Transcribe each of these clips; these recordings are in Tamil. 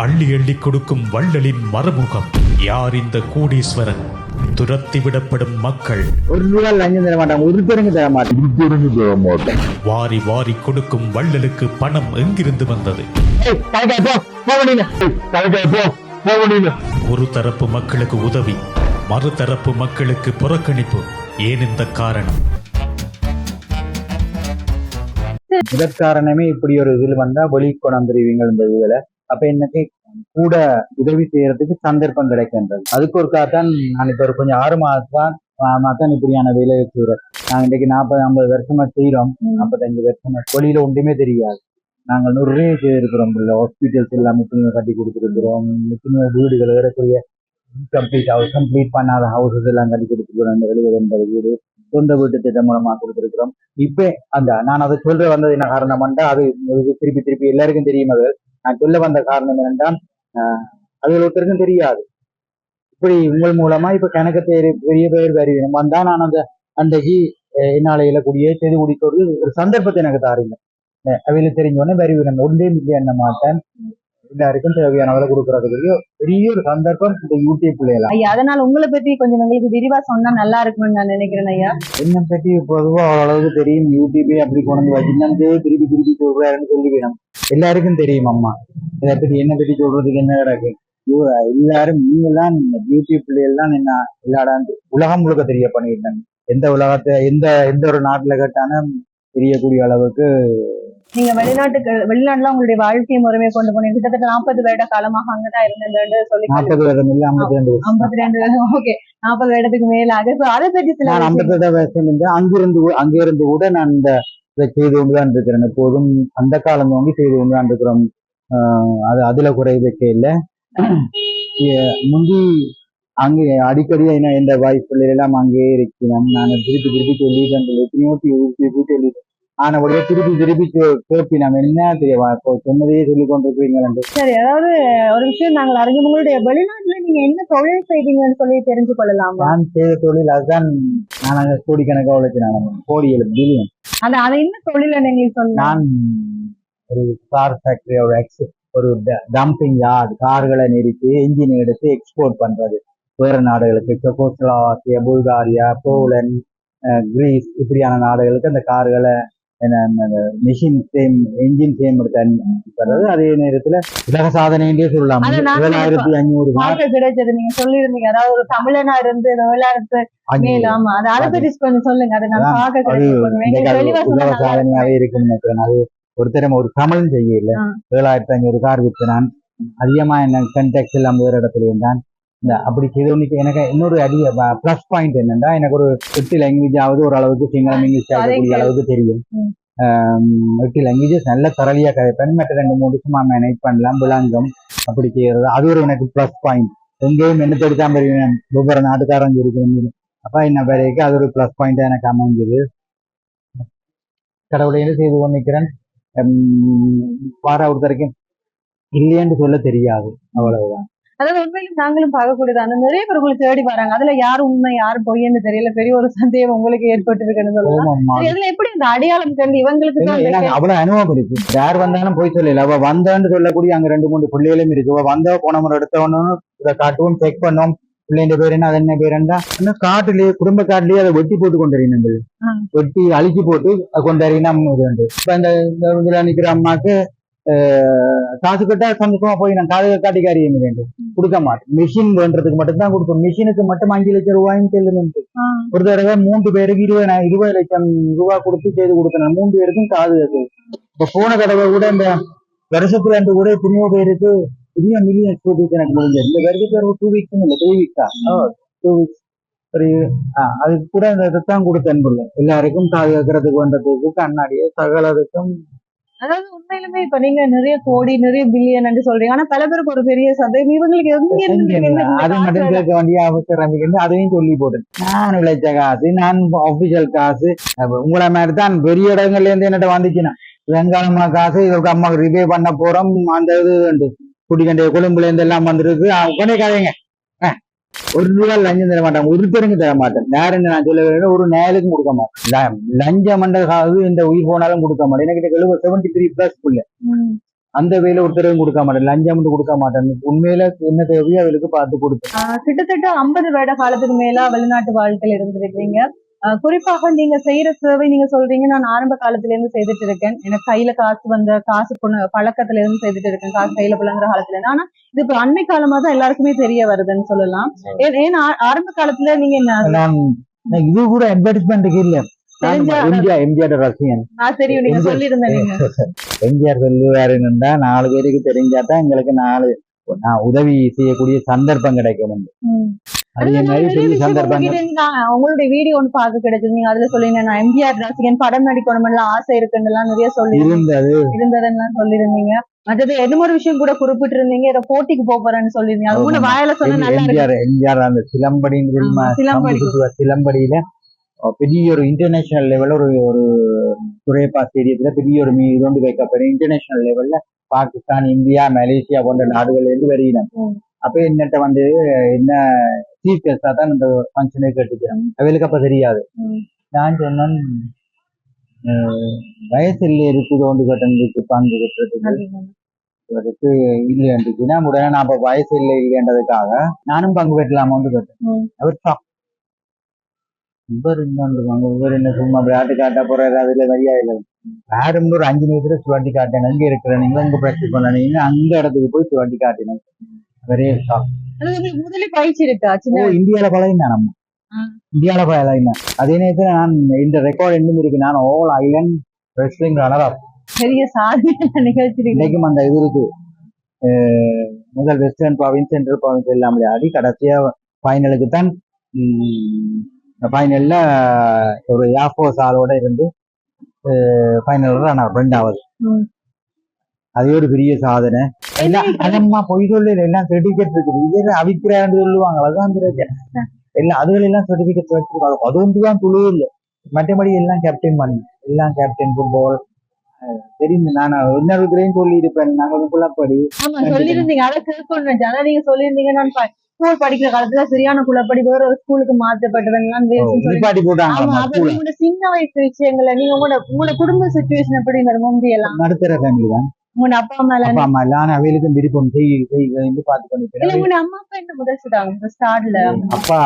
அள்ளி அள்ளி கொடுக்கும் வள்ளலின் மறுமுகம். யார் இந்த கோடீஸ்வரன்? துரத்தி விடப்படும் மக்கள். ஒரு ரூபாய் லஞ்சம் தர மாட்டாங்க. ஒரு பெருங்கு தர மாட்டாங்க. வாரி வாரி கொடுக்கும் வள்ளலுக்கு பணம் எங்கிருந்து வந்தது. ஒரு தரப்பு மக்களுக்கு உதவி மறுதரப்பு மக்களுக்கு புறக்கணிப்பு. ஏன் இந்த காரணம்? இதற்காரணமே இப்படி ஒரு இதில் வந்தா வெளி கொண்டாந்துருவீங்க இந்த இதுல. அப்ப எனக்கு கூட உதவி செய்யறதுக்கு சந்தர்ப்பம் கிடைக்கின்றது. அதுக்கு ஒரு தான் நான் இப்ப ஒரு கொஞ்சம் ஆறு மாதத்தான் தான் இப்படியான வேலையை செய்யறேன் நாங்க இன்னைக்கு நாற்பது ஐம்பது வருஷமா செய்யறோம் நாற்பத்தஞ்சு வருஷமா. வெளியில ஒன்றுமே தெரியாது. நாங்கள் நிறைய செய்திருக்கிறோம் ஹாஸ்பிட்டல்ஸ் எல்லாம் எத்தனையோ கட்டி கொடுத்துருக்கிறோம். எத்தனையோ வீடுகள் ஏறக்குரிய கம்ப்ளீட் ஹவுஸ் கம்ப்ளீட் பண்ணாத ஹவுசஸ் எல்லாம் கட்டி கொடுத்துருக்கிறோம். அந்த எழுபது எண்பது வீடு. சொந்த வீட்டு திட்டம் மூலமா கொடுத்துருக்கிறோம். இப்ப அந்த நான் அதை சொல்ற வந்தது என்ன காரணம் பண்ணா அது திருப்பி திருப்பி எல்லாருக்கும் தெரியும் அது. நான் சொல்ல வந்த காரணம் என்னென்றால் ஆஹ், அது ஒருத்தருக்கும் தெரியாது. இப்படி உங்கள் மூலமா இப்ப கணக்கு தேர் பெரிய பேர் வருவீங்க வந்தா நான் அந்த அன்றைக்கு அஹ், என்னால இயலக்கூடிய செய்து குடிக்கிறது ஒரு சந்தர்ப்பத்தை எனக்கு தாரீங்க அவையில தெரிஞ்சோடனே வருவீங்க ஒன்றே மில்லியன் எண்ண மாட்டேன். எல்லாருக்கும் தேவையானவரை கொடுக்கறதுக்கு பெரிய ஒரு சந்தர்ப்பம் இந்த யூடியூப் பிள்ளைகளா ஐயா அதனால உங்களை பத்தி கொஞ்சம் எங்களுக்கு விரிவா சொன்னா நல்லா இருக்கும்னு நான் நினைக்கிறேன் ஐயா. என்னை பற்றி பொதுவா ஓரளவுக்கு தெரியும். யூடியூபே அப்படி கொண்டு வச்சிருந்தே திருப்பி திருப்பி சொல்றாருன்னு சொல்லிவிடும். எல்லாருக்கும் தெரியும் அம்மா. இதை பத்தி என்ன பத்தி சொல்றதுக்கு என்ன கிடக்கு எல்லாரும் நீங்கெல்லாம் இந்த யூடியூப் பிள்ளைகள்லாம் என்ன எல்லாடாம் உலகம் முழுக்க தெரிய பண்ணியிருந்தாங்க எந்த உலகத்தை எந்த எந்த ஒரு நாட்டுல கேட்டாலும் தெரியக்கூடிய அளவுக்கு நீங்க வெளிநாட்டுக்கு வெளிநாட்டுல உங்களுடைய வாழ்க்கை முறையை கொண்டு போனீங்க. கிட்டத்தட்ட நாற்பது வருட காலமாக அங்கதான் இருந்தேன் சொல்லி நாற்பது வருடம் இல்லை ஐம்பத்தி ரெண்டு ஐம்பத்தி ரெண்டு ஓகே நாற்பது வருடத்துக்கு மேலாக So அதை பற்றி சில நான் ஐம்பத்தி ரெண்டாவது வருஷம் இருந்து அங்கிருந்து அங்கிருந்து கூட நான் இந்த இதை செய்து கொண்டுதான் இருக்கிறேன். எப்போதும் அந்த காலம் வாங்கி செய்து கொண்டுதான் இருக்கிறோம். அது அதுல குறை வைக்க இல்லை முந்தி அங்கே அடிக்கடி என்ன இந்த வாய்ப்புகள் எல்லாம் அங்கேயே இருக்கிறோம். நான் திருப்பி திருப்பி சொல்லிட்டேன். எத்தனையோ திருப்பி சொல்லிட்டேன். ஆனபடியே திருப்பி திருப்பி கே- கேட்பினோம் என்ன தெரியவா சொன்னதையே சொல்லி. கொண்டிருக்கிறீங்க சரி அதாவது ஒரு விஷயம் நாங்கள் அறிஞ்சு உங்களுடைய வெளிநாட்டுல நீங்க என்ன தொழில் செய்தீங்கன்னு சொல்லி தெரிஞ்சு கொள்ளலாமா? நான் செய்த தொழில் அதுதான் நான் கோடிக்கணக்காக உழைச்சு நான் கோடி ஏழு பில்லியன். அது அதை என்ன தொழில் நீங்க சொல்லலாம் நான் ஒரு கார் ஃபேக்டரி ஒரு எக்ஸ் ஒரு டம்பிங் யார்டு கார்களை நிறுத்தி என்ஜின் எடுத்து எக்ஸ்போர்ட் பண்றது. வேற நாடுகளுக்கு செக்கோஸ்லாவாக்கியா புல்காரியா போலண்ட் அஹ், கிரீஸ் இப்படியான நாடுகளுக்கு அந்த கார்களை மிஷின் சேம் என்ஜின் சேம் அனுப்புறது அதே நேரத்துல உலக சாதனைன்றே சொல்லலாம். ஏழாயிரத்தி அஞ்சூறு கிடைச்சது நீங்க சொல்லியிருந்தீங்க. அதாவது ஒரு தமிழனா இருந்து மேல ஆமா அது அதை பற்றி கொஞ்சம் சொல்லுங்க. அதை நான் பார்க்க சொன்னா உலக. சாதனையாவே இருக்குன்னு நினைக்கிறேன். அது ஒரு திறமை ஒரு தமிழும் செய்யல. ஏழாயிரத்தி ஐநூறு கார் விற்கிறான் அதிகமா என்ன கண்டெக்ட் எல்லாம் வேறு இடத்துல இருந்தான். இந்த அப்படி செய்தவனுக்கு எனக்கு இன்னொரு அடிய ப்ளஸ் பாயிண்ட் என்னன்னா எனக்கு ஒரு எட்டு லாங்குவேஜ் ஆகுது ஓரளவுக்கு சிங்களம் இங்கிலீஷ் ஆகக்கூடிய அளவுக்கு தெரியும். எட்டு லாங்குவேஜஸ் நல்ல தரலியா கதைப்பேன். மற்ற ரெண்டு மூணு சும்மா மேனேஜ் பண்ணலாம். விளங்கம் அப்படி செய்யறது. அது ஒரு எனக்கு ப்ளஸ் பாயிண்ட் எங்கேயும் என்ன பெரியவன் ஒவ்வொரு நாட்டுக்காரங்க இருக்கிறது அப்ப என்ன வரைக்கும் அது ஒரு ப்ளஸ் பாயிண்டா எனக்கு அமைஞ்சது. கடவுளையும் செய்து கொண்டிருக்கிறேன்? வார ஒருத்தருக்கும் இல்லையென்று சொல்ல தெரியாது. அவ்வளவுதான். அதாவது உண்மையிலும் நாங்களும் பார்க்கக்கூடியது அந்த நிறைய பேர் உங்களை தேடி வராங்க. அதுல யார் உண்மை யார் பொய்ன்னு தெரியல. பெரிய ஒரு சந்தேகம் உங்களுக்கு ஏற்பட்டு இருக்குன்னு சொல்லலாம் அதுல எப்படி இந்த அடையாளம் கண்டு இவங்களுக்கு அவ்வளவு அனுபவம் இருக்கு யார் வந்தாலும் போய் சொல்லல அவ வந்தான்னு சொல்லக்கூடிய அங்க ரெண்டு மூணு பிள்ளைகளும் இருக்கு. வந்தா போன முறை எடுத்தவனும் இதை காட்டுவோம் செக் பண்ணோம். பிள்ளைங்க பேர் என்ன அது என்ன பேர் என்ன? காட்டுலயே குடும்ப காட்டுலயே அதை வெட்டி போட்டு கொண்டு. வெட்டி அழிச்சு போட்டு கொண்டு உண்டு இப்ப இந்த இதுல நிக்கிற அம்மாக்கு காசு கட்டா சந்தோஷமா போய் நான் காது காட்டி காரியம் வேண்டும் கொடுக்க மாட்டேன். மிஷின் வேண்டதுக்கு மட்டும் தான் கொடுப்போம் மிஷினுக்கு மட்டும் அஞ்சு லட்சம் ரூபாயும் செல்லுன்னு. ஒரு தடவை மூன்று பேருக்கு இருபது இருபது லட்சம் ரூபாய் கொடுத்து செய்து கொடுத்தேன். மூன்று பேருக்கும் காது இப்ப போன தடவை கூட இந்த வருஷத்துல இருந்து கூட எத்தனையோ பேருக்கு பெரிய மில்லியன் டூ வீக்ஸ் எனக்கு முடிஞ்சது. இந்த வருஷத்துல டூ வீக்ஸ் இல்லை த்ரீ வீக்ஸா டூ வீக்ஸ் ஒரு அதுக்கு கூட இந்த இதைத்தான் கொடுத்தேன் புள்ள. எல்லாருக்கும் காது கேட்கறதுக்கு வந்ததுக்கு கண்ணாடியே சகலதுக்கும் அதாவது உண்மையிலுமே இப்ப நீங்க நிறைய கோடி நிறைய பில்லியன் என்று சொல்றீங்க. ஆனா பல பேருக்கு ஒரு பெரிய சந்தேகம் இவங்களுக்கு அது மட்டும் கேட்க வேண்டிய அவசரம். அதையும் சொல்லி போட்டேன். நான் உழைச்ச காசு நான் ஆபீஷியல் காசு. உங்களை மாதிரி தான் பெரிய இடங்கள்ல இருந்து என்னட்ட வந்துச்சுன்னா வெங்காயமா காசு இதற்கு அம்மாவுக்கு ரிபே பண்ண போறோம். அந்த இது குடிக்கண்டிய கொழும்புல இருந்து எல்லாம் வந்திருக்கு. உடனே கதைங்க ஒரு ரூபாய் லஞ்சம் தர மாட்டாங்க. ஒரு பேருக்கு தர மாட்டேன். நேரம் நான் சொல்ல வேண்டும் ஒரு நேலுக்கும் கொடுக்க மாட்டேன். ல- லஞ்சம் மண்ட காசு இந்த உயிர் போனாலும் கொடுக்க மாட்டேன். எனக்கு எழுபது செவன்டி த்ரீ பிளஸ் புள்ள. அந்த வேலை ஒருத்தரும் கொடுக்க மாட்டேன். லஞ்சம் மட்டும் கொடுக்க மாட்டேன். உண்மையில என்ன தேவையோ அவளுக்கு பார்த்து கொடுத்தேன் கிட்டத்தட்ட ஐம்பது வருட காலத்துக்கு மேல வெளிநாட்டு வாழ்க்கையில இருந்திருக்கீங்க. குறிப்பாக நீங்க செய்யற சேவை நீங்க சொல்றீங்க நான் ஆரம்ப காலத்துல இருந்து செய்துட்டு இருக்கேன். எனக்கு கையில காசு வந்த காசு பொண்ணு பழக்கத்துல இருந்து செய்துட்டு இருக்கேன். காசு கையில புலங்குற காலத்துல இருந்து. ஆனா இது இப்ப அண்மை காலமா தான் எல்லாருக்குமே தெரிய வருதுன்னு சொல்லலாம். ஏன் ஏன்னா ஆரம்ப காலத்துல நீங்க என்ன? இது கூட அட்வர்டைஸ்மெண்ட்டுக்கு இல்ல. எம்ஜிஆர் ரசிகன். எம்ஜிஆர். சொல்லுவாருன்னா நாலு பேருக்கு தெரிஞ்சாதான் எங்களுக்கு நாலு நான் உதவி செய்யக்கூடிய சந்தர்ப்பம் கிடைக்கும். உங்களுடைய வீடியோ ஒன்று பார்க்க கிடைச்சது நீங்க அதுல சொல்லிருந்தேன் நான் எம்ஜிஆர் ரசிகன் படம் நடிக்கணும் எல்லாம் ஆசை இருக்குன்னு எல்லாம் நிறைய சொல்லி இருந்தது. இருந்ததெல்லாம் சொல்லியிருந்தீங்க. மற்றது எது ஒரு விஷயம் கூட குறிப்பிட்டிருந்தீங்க. ஏதோ போட்டிக்கு போறேன்னு சொல்லிருந்தீங்க அது கூட. வாயில சொன்னா நல்லா எம்ஜிஆர் எம்ஜிஆர் அந்த சிலம்படி. சிலம்படியில பெரிய ஒரு இன்டர்நேஷனல் லெவல்ல ஒரு ஒரு துறைப்பா ஸ்டேடியத்துல பெரிய ஒரு இது வைக்கப்படும். இன்டர்நேஷனல் லெவல்ல பாகிஸ்தான் இந்தியா மலேசியா போன்ற நாடுகள்ல இருந்து வருகிறோம். அப்ப என்னட்ட வந்து என்ன சீஃப் கெஸ்டா தான் இந்த ஃபங்க்ஷனே கேட்டுக்கிறேன். அவளுக்கு அப்ப தெரியாது. நான் சொன்னேன் வயசுல இருக்குதோண்டு கட்டணத்துக்கு பங்கு கட்டுறதுக்கு அதுதான். அதுக்கு இல்லை இருந்துச்சுன்னா உடனே நான் அப்ப வயசு இல்லை இல்லைன்றதுக்காக நானும் பங்கு பெற்றலாமான்னு கேட்டேன். ம். அவர் shock. இவர் இன்னொன்று பங்கு இவர் என்ன சும்மா விளையாட்டு காட்ட போறாரு அதுல மரியாதை இல்லை. யாரும் ஒரு அஞ்சு நிமிஷத்துல சுவாட்டி காட்டினேன் எங்க இருக்கிற நீங்க? இங்க ப்ராக்டிஸ் பண்ணீங்க அந்த இடத்துக்கு போய் சுவாட்டி காட்டினேன் ஒரே shock. அது உங்களுக்கு முதலே பயிற்சி இருக்கா ஓ சின்ன இந்தியால பழகினேன் நம்ம. இந்தியால பழகினேன் அதே நேரத்துல நான் இந்த ரெக்கார்ட் இருக்கு நான் ஓல் ஐலண்ட் ரெஸ்லிங் ரனர் பெரிய சாதனை நிகழ்ச்சி. இன்னைக்கும் அந்த இது இருக்கு முதல் வெஸ்டர்ன் ப்ராவின்ஸ் சென்ட்ரல் ப்ராவின்ஸ் எல்லாம் விளையாடி கடைசியா ஃபைனலுக்கு தான் ஃபைனல்ல ஒரு ஏர்ஃபோர்ஸ் ஆளோட இருந்து ஃபைனல் நான் ரெண்டாவது. அது ஒரு பெரிய சாதனை. எல்லாம் அதம்மா பொய் சொல்லு எல்லாம் சர்டிபிகேட் இருக்குது. இதே சொல்லுவாங்க அதுதான் பிரச்சனை. எல்லாம் அதுகள் எல்லாம் சர்டிபிகேட் வச்சிருக்காங்க. அது வந்து தான் துளி இல்லை. மற்றபடி எல்லாம் கேப்டன் பண்ணு எல்லாம் கேப்டன் ஃபுட்பால் தெரிந்து நான்? என்ன இருக்கிறேன்னு சொல்லி இருப்பேன் நாங்க குழப்படி ஆமா சொல்லியிருந்தீங்க. அதை கேட்கணும் ஆனா நீங்க சொல்லியிருந்தீங்க. நான் ஸ்கூல் படிக்கிற காலத்துல சரியான குளப்படி வேற ஒரு ஸ்கூலுக்கு மாற்றப்பட்டதெல்லாம் சின்ன வயசு விஷயங்களை நீங்க உங்களோட உங்களோட குடும்ப சுச்சுவேஷன் எப்படி இந்த முந்தி எல்லாம் நடுத்தர ஃபேமிலி தான். உங்களோட அப்பா அம்மா அப்பா அம்மா எல்லாம் ஆனா அவைகளுக்கும் விருப்பம். செய் செய்து பார்த்து இல்ல பண்ணிக்கிறேன் அம்மா அப்பா என்ன முதல் ஸ்டார்ட்ல ஸ்டார்ட்ல அப்பா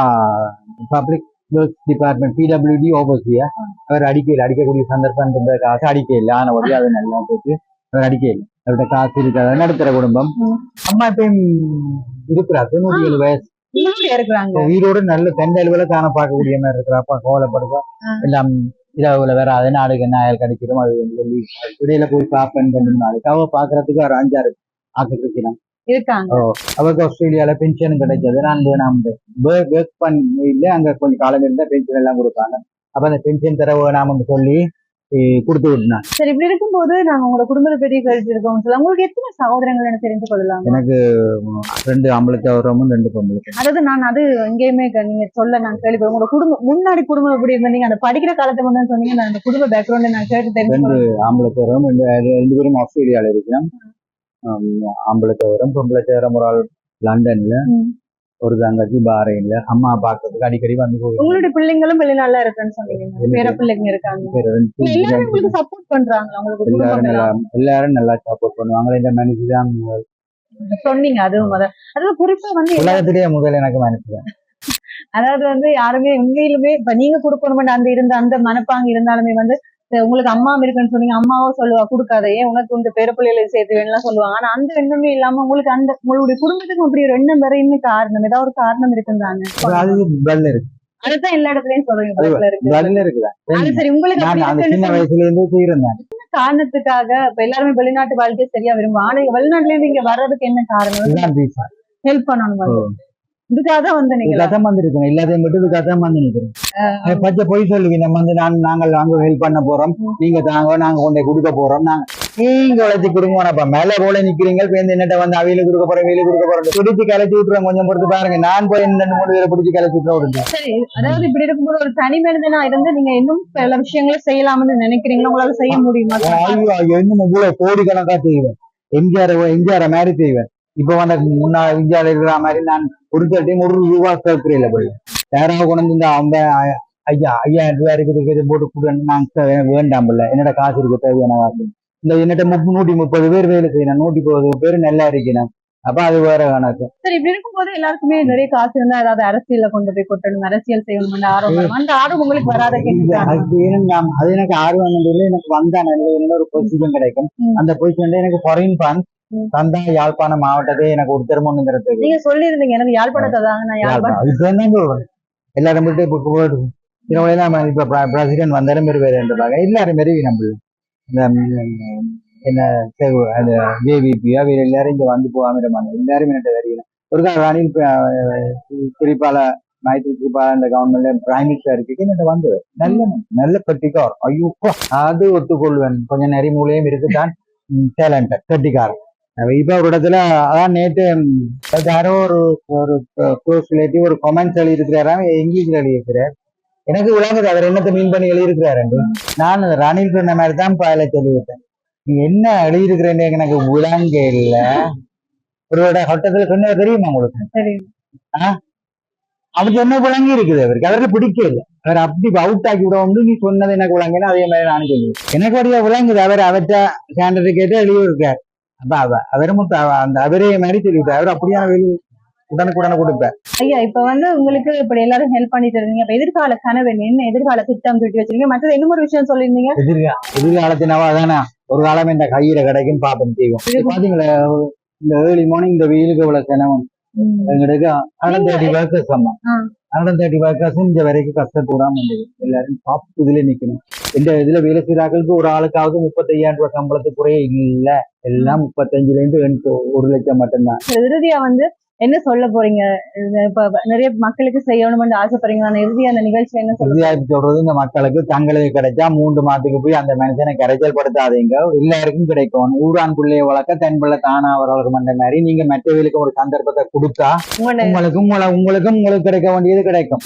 பப்ளிக் ஒர்க்ஸ் டிபார்ட்மெண்ட் பிடபிள்யூடி ஓபர்சியா அவர் அடிக்கையில் அடிக்கக்கூடிய சந்தர்ப்பம் காசு அடிக்கையில் ஆன வழி அது நல்லா போச்சு. அவர் அடிக்கையில். அவர்கிட்ட காசு இருக்காது நடுத்தர குடும்பம். அம்மா இப்பயும் இருக்கிறா தொண்ணூத்தி ஏழு வயசு. இருக்கிறாங்க வீடோட நல்ல தெண்டல்களை காண பார்க்கக்கூடிய மாதிரி இருக்கிற அப்பா கோவலைப்படுவா. எல்லாம் இரவுல வேற அது நாடுக்கு என்ன அயல் கிடைக்கிறோம் அது சொல்லி இடையில போய் பார்ப்பேன் ரெண்டு நாளைக்கு. அவ பாக்குறதுக்கு ஒரு அஞ்சாறு ஆசை இருக்கிறான் இருக்காங்க. அவருக்கு ஆஸ்திரேலியால பென்ஷன் கிடைச்சது. நான் வேணாம் ஒர்க் பண்ணி இல்லை அங்க கொஞ்சம் காலம் இருந்தா பென்ஷன் எல்லாம் கொடுப்பாங்க. அப்ப அந்த பென்ஷன் தர வேணாம்னு சொல்லி கொடுத்து விட்டுனான் சரி இப்படி இருக்கும்போது நாங்க உங்களோட குடும்பத்தை பற்றி கேட்டு இருக்கோம் சொல்ல உங்களுக்கு எத்தனை சகோதரங்கள் தெரிந்து கொள்ளலாம் எனக்கு ரெண்டு ஆம்பளை வரமும் ரெண்டு பொம்பளை அதாவது நான் அது எங்கேயுமே நீங்க சொல்ல நான் கேள்விப்படும் உங்களோட குடும்பம் முன்னாடி குடும்பம் எப்படி இருந்தீங்க அந்த படிக்கிற காலத்தை மட்டும் சொன்னீங்க நான் அந்த குடும்ப பேக்ரவுண்ட் நான் கேட்டு தெரிஞ்சு ரெண்டு ஆம்பளை சேரம் ரெண்டு ரெண்டு பேரும் ஆஸ்திரேலியால இருக்கிறோம் ஆம், ஆம்பளை சேரம் பொம்பளை சேரம் ஒரு ஆள் லண்டன்ல. ஒரு தங்கச்சி பாறையில அம்மா பாக்குறதுக்கு அடிக்கடி வந்து போகுது உங்களுடைய பிள்ளைங்களும் வெளிநாட்டுல இருக்குன்னு சொன்னீங்க. பேர பிள்ளைங்க இருக்காங்க. எல்லாரும் உங்களுக்கு சப்போர்ட் பண்றாங்க உங்களுக்கு எல்லாரும் நல்லா. எல்லாரும் நல்லா சப்போர்ட் பண்ணுவாங்க. இந்த மனுஷி தான் சொன்னீங்க அதுவும் அத அதுவும் குறிப்பா வந்து உலகத்திலேயே முதல்ல எனக்கு மனுஷி அதாவது வந்து யாருமே உண்மையிலுமே இப்ப நீங்க கொடுக்கணும் அந்த இருந்த அந்த மனப்பாங்க இருந்தாலுமே வந்து உங்களுக்கு அம்மா இருக்குன்னு சொன்னீங்க அம்மாவோ சொல்லுவா கொடுக்காத ஏன் உனக்கு இந்த பேர பிள்ளைகளை சேர்த்து வேணும்லாம் சொல்லுவாங்க ஆனா அந்த எண்ணமே இல்லாம உங்களுக்கு அந்த உங்களுடைய குடும்பத்துக்கும் அப்படி ஒரு எண்ணம் வரையுமே காரணம் ஏதாவது ஒரு காரணம் இருக்குன்னு இருக்கு. அதுதான் எல்லா இடத்துலயும் சொல்றீங்க இருக்குதா? சரி உங்களுக்கு சின்ன வயசுல இருந்தே காரணத்துக்காக? இப்ப எல்லாருமே வெளிநாட்டு வாழ்க்கையை சரியா விரும்பும் ஆனா வெளிநாட்டுல இருந்து இங்க வர்றதுக்கு என்ன காரணம்? ஹெல்ப் பண்ணணும் இதுக்காக தான் வந்து நீங்க கதம் வந்து இருக்கணும் எல்லாத்தையும் மட்டும் இது கதம் வந்து நிற்கிறோம் பச்சை பொய் சொல்லுவீங்க. நம்ம வந்து நான் நாங்கள் அங்க ஹெல்ப் பண்ண போறோம். நீங்க தாங்க நாங்க கொண்டு கொடுக்க போறோம். நாங்க நீங்க உழைச்சி கொடுங்க. மேல போல நிக்கிறீங்க. பேருந்து என்னட்ட வந்து அவையில கொடுக்க போறேன் வெயில கொடுக்க போறேன் பிடிச்சி கலைச்சி கொஞ்சம் பொறுத்து பாருங்க. நான் போய் ரெண்டு மூணு பேரை பிடிச்சி கலைச்சி விட்டுறேன் சரி அதாவது இப்படி இருக்கும்போது ஒரு தனி மனிதனா இருந்து நீங்க இன்னும் பல விஷயங்களை செய்யலாம்னு நினைக்கிறீங்களா? உங்களால செய்ய முடியுமா? ஐயோ இன்னும் இவ்வளவு கோடிக்கணக்கா செய்வேன். எம்ஜிஆர் எம்ஜிஆர் மாதிரி செய்வேன். இப்ப வந்து முன்னா எம்ஜிஆர் இருக்கிற மாதிரி நான் ஒரு டைம் ஒரு ரூபா கேட்கறேன் போய் யாராவது கொண்டு இந்த அவங்க ஐ- ஐயா ஐயாயிரம் ரூபாய் இருக்குது போட்டு கொடுன்னு நான் வேண்டாம் இல்ல என்னோட காசு இருக்கு தேவையான காசு. இந்த என்னட்ட முப்ப நூற்றி முப்பது பேர் வேலை செய்யணும் நூற்றி முப்பது பேர் நல்லா இருக்கணும். அப்ப அது வேற கணக்கு. சரி இப்படி இருக்கும்போது எல்லாருக்குமே நிறைய காசு இருந்தா ஏதாவது அரசியல்ல கொண்டு போய் கொட்டணும் அரசியல் செய்யணும் ஆர்வம். அந்த ஆர்வம் உங்களுக்கு வராத அது எனக்கு ஆர்வம் எனக்கு வந்தா நல்ல ஒரு பொசிஷன் கிடைக்கும். அந்த பொசிஷன்ல எனக்கு ஃபாரின் ஃபண்ட். தந்தா யாழ்ப்பாணம் மாவட்டத்தை எனக்கு ஒரு திருமணங்கிறது நீங்க சொல்லியிருந்தீங்க எனக்கு யாழ்ப்பாணத்தை தாங்க நான் யாழ்ப்பாணம். இப்ப என்ன சொல்றேன் எல்லாரும் போயிட்டு இப்ப போயிட்டு இதனால இப்ப பிரசிடென்ட் வந்தாலும் மாரி வேற என்றாங்க எல்லாரும் மாரி நம்ம என்ன ஜேவிபியா வேற எல்லாரும் இங்க வந்து போகாம எல்லாரும் என்ன வருகிறேன் ஒரு கால ரணில் குறிப்பால மைத்ரி குறிப்பால இந்த கவர்மெண்ட்ல பிரைம் மினிஸ்டர் இருக்கு என்ன வந்து நல்ல நல்ல கட்டிக்கார் ஐயோ அது ஒத்துக்கொள்வேன். கொஞ்சம் நெறிமூலையும் இருக்குதான். டேலண்ட் கட்டிக்காரன் அவ இப்ப ஒரு இடத்துல அதான் நேற்று யாரோ ஒரு ஒரு க்ளோஸ் ரிலேட்டிவ் ஒரு கமெண்ட்ஸ் எழுதியிருக்கிறாராம் இங்கிலீஷ்ல எழுதியிருக்கிறார். எனக்கு விளங்குது அவர் என்னத்தை மீன் பண்ணி எழுதியிருக்கிறாரு நான் ரணில் சொன்ன மாதிரி தான் பாயில சொல்லிவிட்டேன். நீ என்ன எழுதியிருக்கிறேன்னு எனக்கு விளங்க இல்ல. ஒருவரோட ஹோட்டத்துல சொன்னது தெரியுமா உங்களுக்கு? சரி அவருக்கு என்ன விளங்கி இருக்குது அவருக்கு. அவருக்கு பிடிக்கல அவர் அப்படி அவுட் ஆக்கி விட வந்து நீ சொன்னது எனக்கு விளங்குன்னு அதே மாதிரி நானும் சொல்லுவேன் எனக்கு வழியா விளங்குது. அவர் அவர்கிட்ட கேண்டட் கேட்டு எழுதியிருக்கார் அவ- அந்த அவரே மாதிரி சொல்லிவிட்டார் அவர் அப்படியான வெளி உடனுக்குடனே கொடுப்பார் ஐயா இப்ப வந்து உங்களுக்கு இப்படி எல்லாரும் ஹெல்ப் பண்ணிட்டு இருக்கீங்க இப்ப எதிர்கால கனவு என்ன? எதிர்கால திட்டம் கட்டி வச்சிருக்கீங்க? மற்றது இன்னும் ஒரு விஷயம் சொல்லியிருந்தீங்க. எதிர்கா எதிர்காலத்தினவா தானே? ஒரு காலம் இந்த கையில கிடைக்கும் பாப்போம் செய்வோம். பாத்தீங்களா இந்த ஏர்லி மார்னிங் இந்த வெயிலுக்கு இவ்வளவு செலவு எங்களுக்கு ஹண்ட்ரட் தேர்ட்டி ஆ. ஹண்ட்ரட் தேர்ட்டி ஒர்க்கர்ஸ் இந்த வரைக்கும் கஷ்டப்படாம இருந்தது எல்லாரும் சாப்பிட்டு இதுல நிக்கணும் இந்த இதுல வேலை செய்யறாக்களுக்கு ஒரு ஆளுக்காவது முப்பத்தையாயிரம் ரூபாய் சம்பளத்துக்கு குறைய இல்ல எல்லாம் முப்பத்தஞ்சுல இருந்து ஒரு லட்சம் மட்டும்தான் இறுதியா வந்து என்ன சொல்ல போறீங்க? இப்ப நிறைய மக்களுக்கு செய்யணும்னு ஆசைப்படுறீங்க நான் இறுதியா அந்த நிகழ்ச்சியில என்ன சொல்ல இறுதியாய்ப்பு சொல்றது இந்த மக்களுக்கு தங்களுக்கு கிடைச்சா மூன்று மாதத்துக்கு போய் அந்த மனுஷனை கரைச்சல் படுத்தாதீங்க எல்லாருக்கும் கிடைக்கும். ஊரான் பிள்ளைய வளர்க்க தன் பிள்ளை தானா வளர்க்கும் அந்த மாதிரி நீங்க மற்றவர்களுக்கு ஒரு சந்தர்ப்பத்தை கொடுத்தா உங்களுக்கும் உங்களை- உங்களுக்கும் உங்களுக்கு கிடைக்க வேண்டியது கிடைக்கும்.